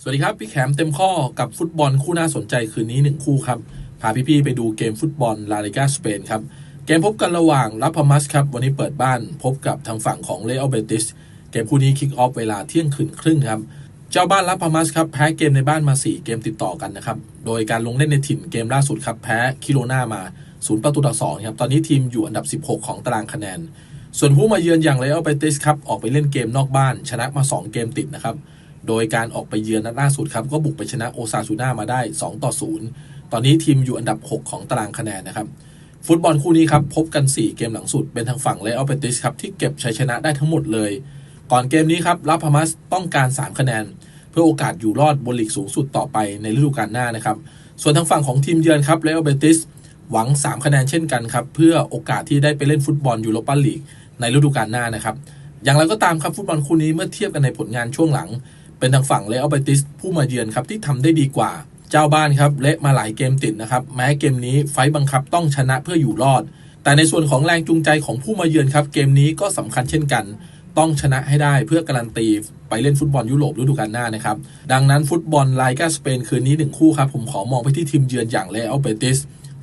สวัสดีครับ พี่แขมเต็มข้อกับฟุตบอลคู่น่าสนใจคืนนี้หนึ่งคู่ครับ พาพี่ ๆ ไปดูเกมฟุตบอลลาลิกาสเปนครับ เกมพบกันระหว่างลาพามัสครับ วันนี้เปิดบ้านพบกับทางฝั่งของเลอเบติสเกมคู่นี้คิกออฟเวลาเที่ยงคืนครึ่งครับ เจ้าบ้านลาพามัสครับ แพ้เกมในบ้านมา 4 เกมติดต่อกันนะครับ โดยการลงเล่นในถิ่นเกมล่าสุดครับแพ้คิโรนามา0ประตูต่อ2ครับตอนนี้ทีมอยู่อันดับ 16 ของตารางคะแนน ส่วนผู้มาเยือนอย่างเลอเบติสครับออกไปเล่นเกมนอกบ้าน ชนะมา 2 เกมติดนะครับ โดยการออกไปเยือนนัดล่าสุดครับ ก็บุกไปชนะโอซาซูน่ามาได้ 2 ต่อ 0 ตอนนี้ทีมอยู่อันดับ 6 ของตารางคะแนนนะครับ ฟุตบอลคู่นี้ครับ พบกัน 4 เกมหลังสุด เป็นทางฝั่งเลอเบติสครับ ที่เก็บชัยชนะได้ทั้งหมดเลย ก่อนเกมนี้ครับลาพามัสต้องการ 3 คะแนน เพื่อโอกาสอยู่รอดบนลีกสูงสุดต่อไปในฤดูกาลหน้านะครับส่วนทางฝั่งของทีมเยือนครับเลอเบติสหวัง 3 คะแนนเช่นกันครับเพื่อโอกาสที่ได้ไปเล่นฟุตบอลยูโรปาลีกในฤดูกาลหน้านะครับอย่างไรก็ตามครับฟุตบอลคู่นี้เมื่อเทียบกันในผลงานช่วงหลัง เป็นทางฝั่งเลอัลเบติสผู้มาเยือนครับที่ทำได้ดีกว่า เจ้าบ้านครับเละมาหลายเกมติดนะครับ แม้เกมนี้ไฟต์บังคับต้องชนะเพื่ออยู่รอด แต่ในส่วนของแรงจูงใจของผู้มาเยือนครับ เกมนี้ก็สำคัญเช่นกัน ต้องชนะให้ได้เพื่อการันตีไปเล่นฟุตบอลยุโรปฤดูกาลหน้านะครับ ดังนั้นฟุตบอลไลกาสเปนคืนนี้หนึ่งคู่ครับผมขอมองไปที่ทีมเยือนอย่างเลอัลเบติส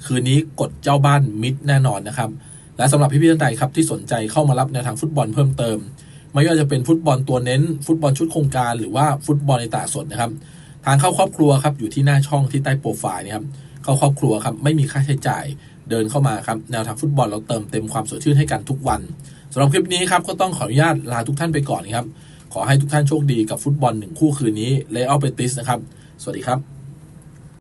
คืนนี้กดเจ้าบ้านมิดแน่นอนนะครับและสำหรับพี่ๆท่านใดครับที่สนใจเข้ามารับแนวทางฟุตบอลเพิ่มเติม ไม่ว่าจะเป็นฟุตบอลตัวเน้น ฟุตบอลชุดโครงการหรือว่าฟุตบอลในตลาดสดนะครับ ทางเข้าครอบครัวครับอยู่ที่หน้าช่องที่ใต้โปรไฟล์นะครับเข้าครอบครัวครับไม่มีค่าใช้จ่ายเดินเข้ามาครับแนวทางฟุตบอลเราเติมเต็มความสดชื่นให้กันทุกวันสำหรับคลิปนี้ครับก็ต้องขออนุญาตลาทุกท่านไปก่อนครับขอให้ทุกท่านโชคดีกับฟุตบอลหนึ่งคู่คืนนี้เลอัลเบติสนะครับสวัสดีครับ